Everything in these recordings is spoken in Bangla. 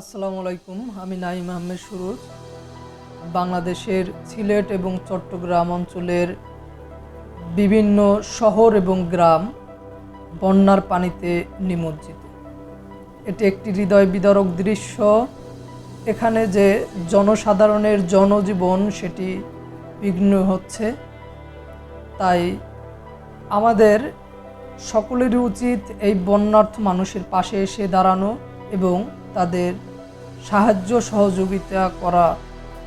আসসালামু আলাইকুম, আমি নাইম আহমেদ সুরুজ। বাংলাদেশের সিলেট এবং চট্টগ্রাম অঞ্চলের বিভিন্ন শহর এবং গ্রাম বন্যার পানিতে নিমজ্জিত। এটি একটি হৃদয় বিদারক দৃশ্য। এখানে যে জনসাধারণের জনজীবন, সেটি বিঘ্ন হচ্ছে। তাই আমাদের সকলেরই উচিত এই বন্যার্থ মানুষের পাশে এসে দাঁড়ানো এবং তাদের সাহায্য সহযোগিতা করা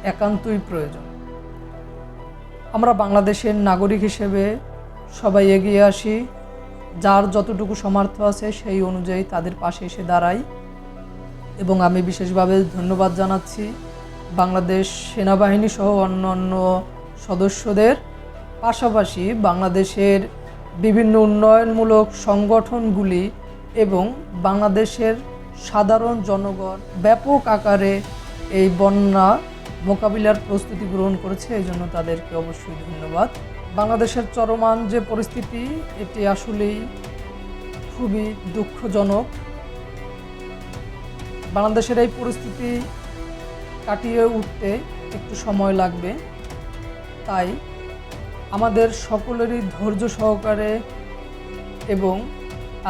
একান্তই প্রয়োজন। আমরা বাংলাদেশের নাগরিক হিসেবে সবাই এগিয়ে আসি। যার যতটুকু সামর্থ্য আছে সেই অনুযায়ী তাদের পাশে এসে দাঁড়াই। এবং আমি বিশেষভাবে ধন্যবাদ জানাচ্ছি বাংলাদেশ সেনাবাহিনী সহ অন্যান্য সদস্যদের। পাশাপাশি বাংলাদেশের বিভিন্ন উন্নয়নমূলক সংগঠনগুলি এবং বাংলাদেশের সাধারণ জনগণ ব্যাপক আকারে এই বন্যা মোকাবিলার প্রস্তুতি গ্রহণ করেছে, এই জন্য তাদেরকে অবশ্যই ধন্যবাদ। বাংলাদেশের চরমান যে পরিস্থিতি, এটি আসলেই খুবই দুঃখজনক। বাংলাদেশের এই পরিস্থিতি কাটিয়ে উঠতে একটু সময় লাগবে। তাই আমাদের সকলেরই ধৈর্য সহকারে এবং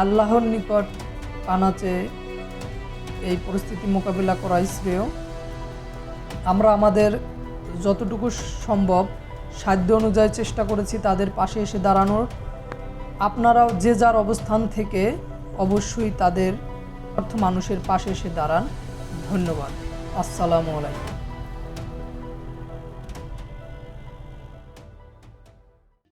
আল্লাহর নিকট পানাচে এই পরিস্থিতি মোকাবিলা করা শ্রেয়। আমরা আমাদের যতটুকু সম্ভব সাধ্য অনুযায়ী চেষ্টা করেছি তাদের পাশে এসে দাঁড়ানোর। আপনারাও যে যার অবস্থান থেকে অবশ্যই তাদের অর্থ মানুষের পাশে এসে দাঁড়ান। ধন্যবাদ। আসসালামু আলাইকুম।